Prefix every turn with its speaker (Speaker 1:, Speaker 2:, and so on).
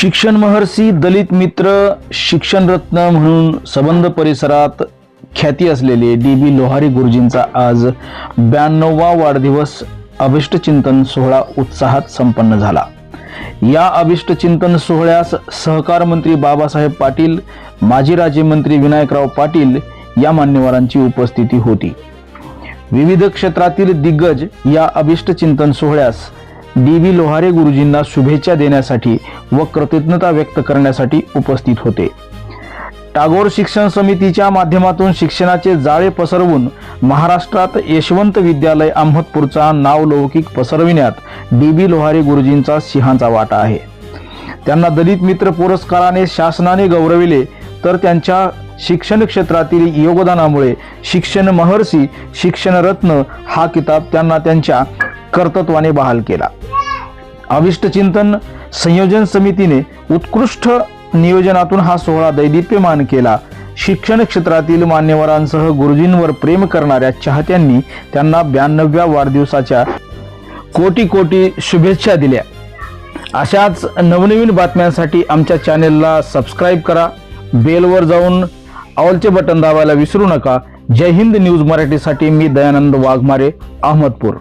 Speaker 1: शिक्षण महर्षी दलित मित्र शिक्षण रत्न म्हणून संबंध परिसरात ख्याती असलेले डी बी लोहारी गुरुजींचा आज ब्याण्णववा वाढदिवस अभिष्टचिंतन सोहळा उत्साहात संपन्न झाला. या अभिष्टचिंतन सोहळ्यास सहकार मंत्री बाबासाहेब पाटील माजी राज्यमंत्री विनायकराव पाटील या मान्यवरांची उपस्थिती होती. विविध क्षेत्रातील दिग्गज या अभिष्टचिंतन सोहळ्यास डी बी लोहारे गुरुजींना शुभेच्छा देण्यासाठी व कृतज्ञता व्यक्त करण्यासाठी उपस्थित होते. टागोर शिक्षण समितीच्या माध्यमातून शिक्षणाचे जाळे पसरवून महाराष्ट्रात यशवंत विद्यालय अहमदपूरचा नावलौकिक पसरविण्यात डी बी लोहारे गुरुजींचा सिंहाचा वाटा आहे. त्यांना दलित मित्र पुरस्काराने शासनाने गौरविले तर त्यांच्या शिक्षण क्षेत्रातील योगदानामुळे शिक्षण महर्षी शिक्षण रत्न हा किताब त्यांना त्यांच्या कर्तृत्वाने बहाल केला. अविष्ट चिंतन संयोजन समितीने उत्कृष्ट नियोजनातून हा सोहळा दैदिप्यमान केला. शिक्षण क्षेत्रातील मान्यवरांसह गुरुजींवर प्रेम करणाऱ्या चाहत्यांनी त्यांना ब्याण्णव्या वाढदिवसाच्या कोटी कोटी शुभेच्छा दिल्या. अशाच नवनवीन बातम्यांसाठी आमच्या चॅनेलला सबस्क्राईब करा. बेलवर जाऊन ऑलचे बटन दाबायला विसरू नका. जय हिंद न्यूज मराठीसाठी मी दयानंद वाघमारे अहमदपूर.